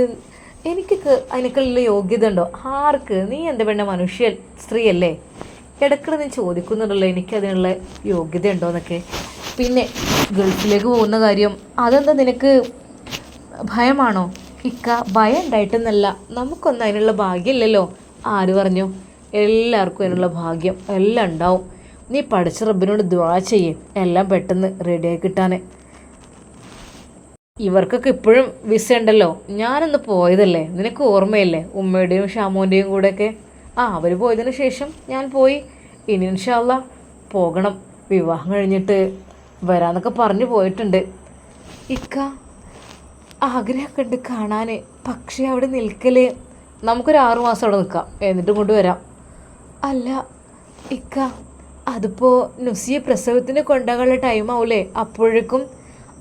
എനിക്ക് അതിനൊക്കെയുള്ള യോഗ്യത ഉണ്ടോ? ആർക്ക്? നീ എന്താ വേണ്ട മനുഷ്യ സ്ത്രീയല്ലേ? ഇടയ്ക്കിടെ നീ ചോദിക്കുന്നുണ്ടല്ലോ എനിക്ക് അതിനുള്ള യോഗ്യത ഉണ്ടോ എന്നൊക്കെ. പിന്നെ ഗൾഫിലേക്ക് പോകുന്ന കാര്യം അതെന്താ നിനക്ക് ഭയമാണോ? ഇക്ക ഭയം ഉണ്ടായിട്ടെന്നല്ല. നമുക്കൊന്നും അതിനുള്ള ഭാഗ്യമില്ലല്ലോ. ആര് പറഞ്ഞു? എല്ലാവർക്കും അതിനുള്ള ഭാഗ്യം എല്ലാം ഉണ്ടാവും. നീ പഠിച്ച റബ്ബിനോട് ദ്വാ ചെയ്യേ. എല്ലാം പെട്ടെന്ന് റെഡിയായി കിട്ടാൻ ഇവർക്കൊക്കെ ഇപ്പോഴും വിസ ഉണ്ടല്ലോ. ഞാനൊന്ന് പോയതല്ലേ? നിനക്ക് ഓർമ്മയില്ലേ? ഉമ്മയുടെയും ഷാമോന്റെയും കൂടെയൊക്കെ? ആ അവർ പോയതിന് ശേഷം ഞാൻ പോയി. ഇനി ഇൻഷാല്ല പോകണം. വിവാഹം കഴിഞ്ഞിട്ട് വരാന്നൊക്കെ പറഞ്ഞു പോയിട്ടുണ്ട്. ഇക്ക ആഗ്രഹമൊക്കെ ഉണ്ട് കാണാൻ പക്ഷേ അവിടെ നിൽക്കൽ. നമുക്കൊരു ആറു മാസം അവിടെ നിൽക്കാം. എന്നിട്ട് കൊണ്ട് വരാം. അല്ല ഇക്ക അതിപ്പോൾ നുസിയെ പ്രസവത്തിന് കൊണ്ടുപോകാനുള്ള ടൈം ആവൂലേ? അപ്പോഴേക്കും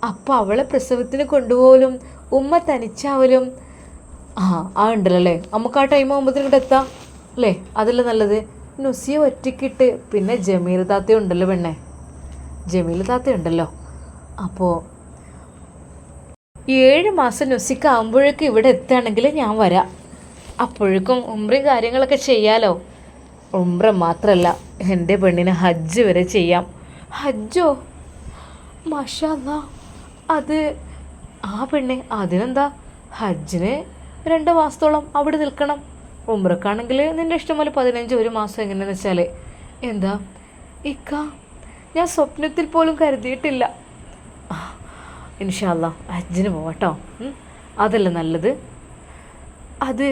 അപ്പം അവളെ പ്രസവത്തിന് കൊണ്ടുപോകലും ഉമ്മ തനിച്ചാവലും. ആ ആ ഉണ്ടല്ലോ അല്ലേ? നമുക്ക് ആ ടൈം ആകുമ്പോഴത്തേനും ഇങ്ങോട്ട് എത്താം. അല്ലേ? അതല്ലേ നല്ലത്. നുസിയെ ഒറ്റയ്ക്കിട്ട് പിന്നെ ജമീൽ താത്ത ഉണ്ടല്ലോ പെണ്ണെ. ജമീൽ താത്ത ഉണ്ടല്ലോ. അപ്പോൾ ഏഴ് മാസം നുസിക്ക് ആകുമ്പോഴേക്കും ഇവിടെ എത്തുകയാണെങ്കിൽ ഞാൻ വരാം. അപ്പോഴേക്കും ഉംറയും കാര്യങ്ങളൊക്കെ ചെയ്യാലോ? ഉംറ മാത്രമല്ല എന്റെ പെണ്ണിന് ഹജ്ജ് വരെ ചെയ്യാം. ഹജ്ജോ? മഷാല്ല അത് ആ പെണ്ണ് അതിനെന്താ? ഹജ്ജിന് രണ്ട് മാസത്തോളം അവിടെ നിൽക്കണം. ഉമ്രക്കാണെങ്കിൽ നിന്റെ ഇഷ്ടം പോലെ പതിനഞ്ച് ഒരു മാസം എങ്ങനെയാണെന്ന് വെച്ചാൽ എന്താ? ഇക്ക ഞാൻ സ്വപ്നത്തിൽ പോലും കരുതിയിട്ടില്ല. ഇൻഷാല്ല ഹജ്ജിന് പോവാട്ടോ. അതല്ലേ നല്ലത്? അത്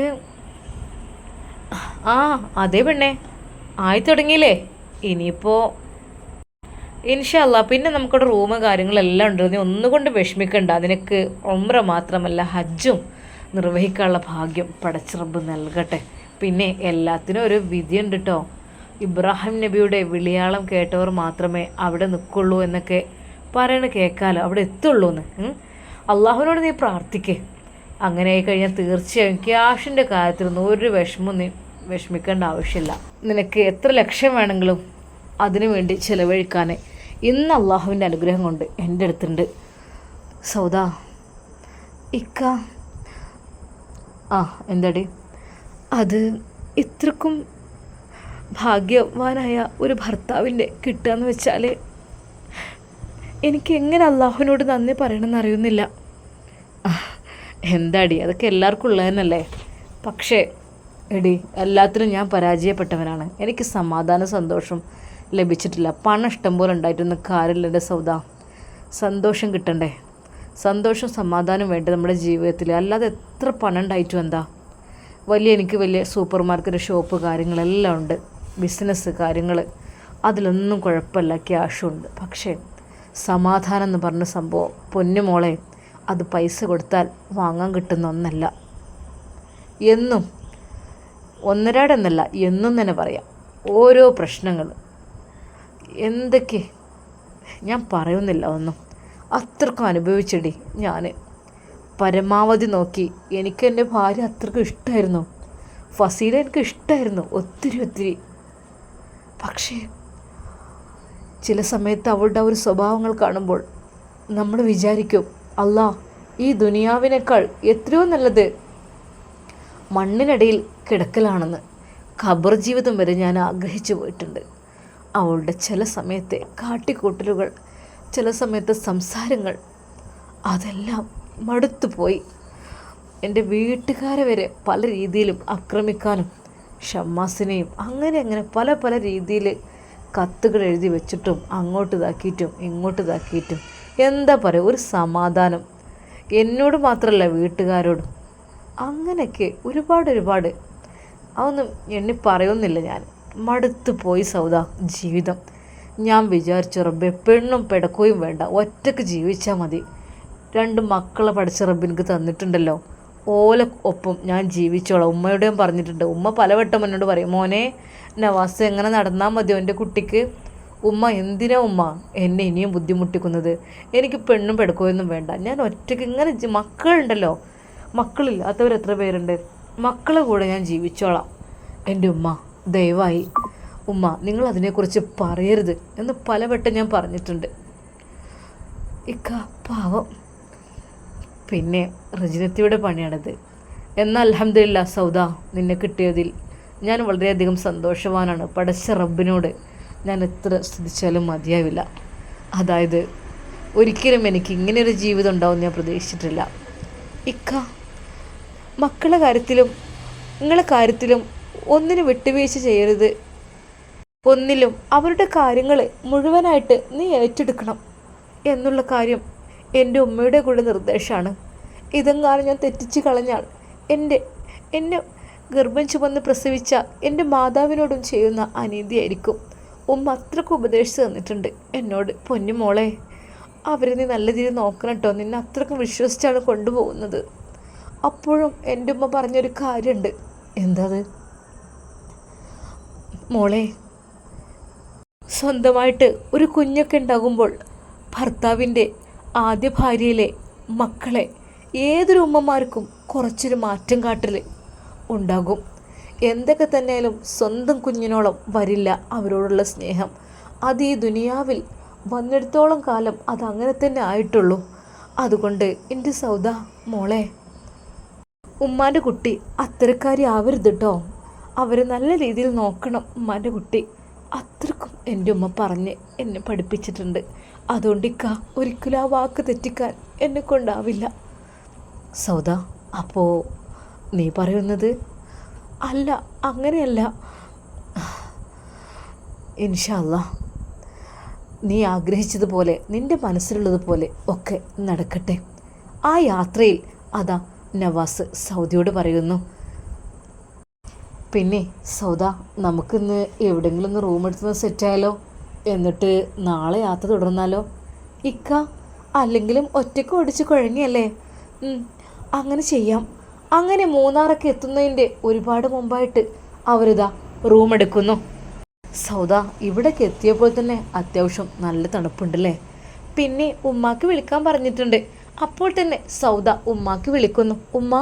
ആ അതേ പെണ്ണേ. ആയി തുടങ്ങിയില്ലേ? ഇനിയിപ്പോൾ ഇൻഷല്ല പിന്നെ നമുക്കിവിടെ റൂമ് കാര്യങ്ങളെല്ലാം ഉണ്ട്. നീ ഒന്നുകൊണ്ട് വിഷമിക്കണ്ട. നിനക്ക് ഒമ്ര മാത്രമല്ല ഹജ്ജും നിർവഹിക്കാനുള്ള ഭാഗ്യം പടച്ചിറമ്പ് നൽകട്ടെ. പിന്നെ എല്ലാത്തിനും ഒരു വിധിയുണ്ട് കേട്ടോ ഇബ്രാഹിം നബിയുടെ വിളിയാളം കേട്ടവർ മാത്രമേ അവിടെ നിൽക്കുള്ളൂ എന്നൊക്കെ പറയണ കേൾക്കാലോ അവിടെ എത്തുള്ളൂ എന്ന് അള്ളാഹുവിനോട് നീ പ്രാർത്ഥിക്കേ. അങ്ങനെ ആയി കഴിഞ്ഞാൽ തീർച്ചയായും ക്യാഷിന്റെ കാര്യത്തിലൊന്നും ഒരു വിഷമം നീ വിഷമിക്കേണ്ട ആവശ്യമില്ല. നിനക്ക് എത്ര ലക്ഷം വേണമെങ്കിലും അതിനു വേണ്ടി ചിലവഴിക്കാൻ ഇന്ന് അള്ളാഹുവിന്റെ അനുഗ്രഹം കൊണ്ട് എന്റെ അടുത്തുണ്ട്. സൗദ ഇക്ക. ആ എന്താടി? അത് ഇത്രക്കും ഭാഗ്യവാനായ ഒരു ഭർത്താവിന്റെ കിട്ടുക എന്ന് വെച്ചാൽ എനിക്ക് എങ്ങനെ അള്ളാഹുവിനോട് നന്ദി പറയണമെന്ന് അറിയുന്നില്ല. എന്താടി? അതൊക്കെ എല്ലാവർക്കും ഉള്ളതെന്നല്ലേ പക്ഷേ എടി എല്ലാത്തിലും ഞാൻ പരാജയപ്പെട്ടവനാണ്. എനിക്ക് സമാധാന സന്തോഷം ലഭിച്ചിട്ടില്ല. പണം ഇഷ്ടം പോലെ ഉണ്ടായിട്ടൊന്നും കാര്യമില്ല സൗദ. സന്തോഷം കിട്ടണ്ടേ? സന്തോഷം സമാധാനം വേണ്ട നമ്മുടെ ജീവിതത്തിൽ അല്ലാതെ എത്ര പണം ഉണ്ടായിട്ടും എന്താ? വലിയ എനിക്ക് വലിയ സൂപ്പർ മാർക്കറ്റ് ഷോപ്പ് കാര്യങ്ങളെല്ലാം ഉണ്ട്. ബിസിനസ് കാര്യങ്ങൾ അതിലൊന്നും കുഴപ്പമില്ല ക്യാഷുണ്ട് പക്ഷേ സമാധാനം എന്ന് പറഞ്ഞ സംഭവം പൊന്നുമോളെ അത് പൈസ കൊടുത്താൽ വാങ്ങാൻ കിട്ടുന്ന ഒന്നല്ല. എന്നും ഒന്നരാടെന്നല്ല എന്നും തന്നെ പറയാം. ഓരോ പ്രശ്നങ്ങൾ എന്തൊക്കെ? ഞാൻ പറയുന്നില്ല ഒന്നും. അത്രക്കും അനുഭവിച്ചടി ഞാൻ പരമാവധി നോക്കി. എനിക്ക് എന്റെ ഭാര്യ അത്രക്കും ഇഷ്ടമായിരുന്നു ഫസീല എനിക്ക് ഇഷ്ടമായിരുന്നു ഒത്തിരി ഒത്തിരി. പക്ഷേ ചില സമയത്ത് അവളുടെ ഒരു സ്വഭാവങ്ങൾ കാണുമ്പോൾ നമ്മൾ വിചാരിക്കും അല്ല ഈ ദുനിയാവിനേക്കാൾ എത്രയോ നല്ലത് മണ്ണിനടിയിൽ കിടക്കലാണെന്ന് ഖബർ ജീവിതം വരെ ഞാൻ ആഗ്രഹിച്ചു പോയിട്ടുണ്ട്. അവളുടെ ചില സമയത്തെ കാട്ടിക്കൂട്ടലുകൾ ചില സമയത്തെ സംസാരങ്ങൾ അതെല്ലാം മടുത്തു പോയി. എന്റെ വീട്ടുകാരെ വരെ പല രീതിയിലും ആക്രമിക്കാനും ഷമ്മാസിനെയും അങ്ങനെ അങ്ങനെ പല പല രീതിയിൽ കത്തുകൾ എഴുതി വെച്ചിട്ടും അങ്ങോട്ട് ഇതാക്കിയിട്ടും ഇങ്ങോട്ട് ഇതാക്കിയിട്ടും. എന്താ പറയുക ഒരു സമാധാനം. എന്നോട് മാത്രമല്ല വീട്ടുകാരോടും അങ്ങനെയൊക്കെ ഒരുപാട് ഒരുപാട്. അതൊന്നും എണ്ണി പറയുന്നില്ല ഞാൻ. മടുത്തു പോയി സൗദ ജീവിതം. ഞാൻ വിചാരിച്ചു റബ്ബെ പെണ്ണും പെടക്കുകയും വേണ്ട. ഒറ്റയ്ക്ക് ജീവിച്ചാൽ മതി. രണ്ട് മക്കളെ പഠിച്ച റബ്ബ് എനിക്ക് തന്നിട്ടുണ്ടല്ലോ. ഓല ഒപ്പം ഞാൻ ജീവിച്ചോളാം. ഉമ്മയോടെയും പറഞ്ഞിട്ടുണ്ട്. ഉമ്മ പലവട്ടം എന്നോട് പറയും മോനെ നവാസ് എങ്ങനെ നടന്നാൽ മതിയോ എന്റെ കുട്ടിക്ക്? ഉമ്മ എന്തിനാ ഉമ്മ എന്നെ ഇനിയും ബുദ്ധിമുട്ടിക്കുന്നത്? എനിക്ക് പെണ്ണും പെടുക്കുകയൊന്നും വേണ്ട. ഞാൻ ഒറ്റയ്ക്ക് ഇങ്ങനെ മക്കളുണ്ടല്ലോ. മക്കളില്ലാത്തവർ എത്ര പേരുണ്ട്? മക്കളെ കൂടെ ഞാൻ ജീവിച്ചോളാം. എന്റെ ഉമ്മ ദയവായി. ഉമ്മ നിങ്ങൾ അതിനെക്കുറിച്ച് പറയരുത് എന്ന് പലവട്ടം ഞാൻ പറഞ്ഞിട്ടുണ്ട്. ഇക്ക പാവം. പിന്നെ റജിനത്തിയുടെ പണിയാണിത്. എന്നാൽ അലഹമില്ല സൗദ നിന്നെ കിട്ടിയതിൽ ഞാൻ വളരെയധികം സന്തോഷവാനാണ്. പടച്ച റബ്ബിനോട് ഞാൻ എത്ര സ്തുതിച്ചാലും മതിയാവില്ല. അതായത് ഒരിക്കലും എനിക്ക് ഇങ്ങനെയൊരു ജീവിതം ഉണ്ടാവും ഞാൻ പ്രതീക്ഷിച്ചിട്ടില്ല. ഇക്ക മക്കളുടെ കാര്യത്തിലും നിങ്ങളെ കാര്യത്തിലും ഒന്നിനും വിട്ടുവീഴ്ച ചെയ്യരുത്. ഒന്നിലും അവരുടെ കാര്യങ്ങൾ മുഴുവനായിട്ട് നീ ഏറ്റെടുക്കണം എന്നുള്ള കാര്യം എന്റെ ഉമ്മയുടെ കൂടെ നിർദ്ദേശമാണ്. ഇതെങ്ങാനും ഞാൻ തെറ്റിച്ച് കളഞ്ഞാൽ എന്റെ എന്നെ ഗർഭം ചുമന്ന് പ്രസവിച്ച എന്റെ മാതാവിനോടും ചെയ്യുന്ന അനീതിയായിരിക്കും. ഉമ്മ അത്രയ്ക്ക് ഉപദേശിച്ച് തന്നിട്ടുണ്ട് എന്നോട്. പൊന്നു മോളെ അവരെ നീ നല്ല രീതിയിൽ നോക്കണം കേട്ടോ. നിന്നെ അത്രക്കും വിശ്വസിച്ചാണ് കൊണ്ടുപോകുന്നത്. അപ്പോഴും എന്റെ ഉമ്മ പറഞ്ഞൊരു കാര്യമുണ്ട് എന്താത്? മോളെ സ്വന്തമായിട്ട് ഒരു കുഞ്ഞൊക്കെ ഉണ്ടാകുമ്പോൾ ഭർത്താവിന്റെ ആദ്യ ഭാര്യയിലെ മക്കളെ ഏതൊരു ഉമ്മമാർക്കും കുറച്ചൊരു മാറ്റം കാട്ടൽ ഉണ്ടാകും. എന്തൊക്കെ തന്നെയാലും സ്വന്തം കുഞ്ഞിനോളം വരില്ല അവരോടുള്ള സ്നേഹം. അത് ഈ ദുനിയാവിൽ വന്നിടത്തോളം കാലം അതങ്ങനെ തന്നെ ആയിട്ടുള്ളൂ. അതുകൊണ്ട് എന്റെ സൗദ മോളെ. ഉമ്മാന്റെ കുട്ടി അത്തരക്കാരി ആവരുത് കേട്ടോ അവരെ നല്ല രീതിയിൽ നോക്കണം ഉമ്മാന്റെ കുട്ടി. അത്രക്കും എന്റെ ഉമ്മ പറഞ്ഞ് എന്നെ പഠിപ്പിച്ചിട്ടുണ്ട്. അതുകൊണ്ട് ഇക്ക ഒരിക്കലും ആ വാക്ക് തെറ്റിക്കാൻ എന്നെ കൊണ്ടാവില്ല. സൗദ അപ്പോൾ നീ പറയുന്നത്? അല്ല അങ്ങനെയല്ല. ഇൻഷല്ല നീ ആഗ്രഹിച്ചതുപോലെ നിന്റെ മനസ്സിലുള്ളതുപോലെ ഒക്കെ നടക്കട്ടെ. ആ യാത്രയിൽ അതാ നവാസ് സൗദിയോട് പറയുന്നു. പിന്നെ സൗദ നമുക്കിന്ന് എവിടെയെങ്കിലും ഒന്ന് റൂം എടുത്ത് സെറ്റായാലോ എന്നിട്ട് നാളെ യാത്ര തുടർന്നാലോ? ഇക്ക അല്ലെങ്കിലും ഒറ്റയ്ക്ക് ഓടിച്ച് കുഴങ്ങിയല്ലേ? അങ്ങനെ ചെയ്യാം. അങ്ങനെ മൂന്നാറൊക്കെ എത്തുന്നതിന്റെ ഒരുപാട് മുമ്പായിട്ട് അവരിതാ റൂം എടുക്കുന്നു. സൗദ ഇവിടേക്ക് എത്തിയപ്പോൾ തന്നെ അത്യാവശ്യം നല്ല തണുപ്പുണ്ടല്ലേ? പിന്നെ ഉമ്മാക്ക് വിളിക്കാൻ പറഞ്ഞിട്ടുണ്ട്. അപ്പോൾ തന്നെ സൗദ ഉമ്മാക്ക് വിളിക്കുന്നു. ഉമ്മ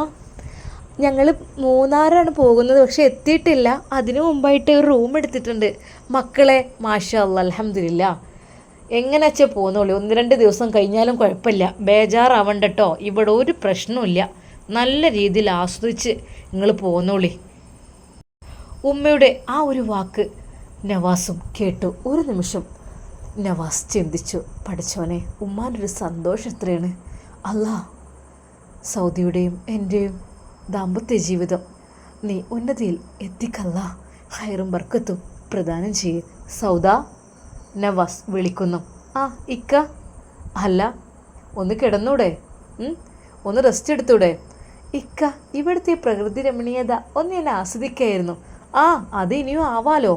ഞങ്ങൾ മൂന്നാറാണ് പോകുന്നത്. പക്ഷെ എത്തിയിട്ടില്ല. അതിനു മുമ്പായിട്ട് ഒരു റൂം എടുത്തിട്ടുണ്ട്. മക്കളെ മാഷാ അലഹമില്ല എങ്ങനെ വെച്ചാൽ പോകുന്നുള്ളൂ ഒന്ന് രണ്ട് ദിവസം കഴിഞ്ഞാലും കുഴപ്പമില്ല. ബേജാറാവണ്ടട്ടോ. ഇവിടെ ഒരു പ്രശ്നമില്ല നല്ല രീതിയിൽ ആസ്വദിച്ച് നിങ്ങൾ പോകുന്നുള്ളി ഉമ്മയുടെ ആ ഒരു വാക്ക് നവാസും കേട്ടു. ഒരു നിമിഷം നവാസ് ചിന്തിച്ചു. പഠിച്ചോനെ ഉമ്മാനൊരു സന്തോഷം എത്രയാണ്? അല്ലാ സൗദിയുടെയും എന്റെയും ദാമ്പത്യ ജീവിതം നീ ഉന്നതിയിൽ എത്തിക്കല്ല. ഹൈറും ബർക്കത്തും പ്രദാനം ചെയ്യ്. സൗദ നവാസ് വിളിക്കുന്നു. ആ ഇക്ക. അല്ല ഒന്ന് കിടന്നൂടെ? ഒന്ന് റെസ്റ്റ് എടുത്തൂടെ? ഇക്ക ഇവിടുത്തെ പ്രകൃതി രമണീയത ഒന്ന് എന്നെ ആസ്വദിക്കായിരുന്നു. ആ അത് ഇനിയും ആവാലോ?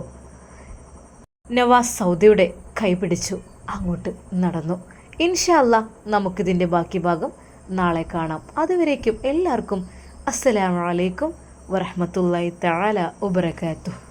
നവാസ് സൗദയുടെ കൈ പിടിച്ചു അങ്ങോട്ട് നടന്നു. ഇൻഷല്ല നമുക്കിതിന്റെ ബാക്കി ഭാഗം നാളെ കാണാം. അതുവരേക്കും എല്ലാവർക്കും അസ്സലാമു അലൈക്കും വറഹ്മത്തുള്ളാഹി തആല വബറകാതുഹു.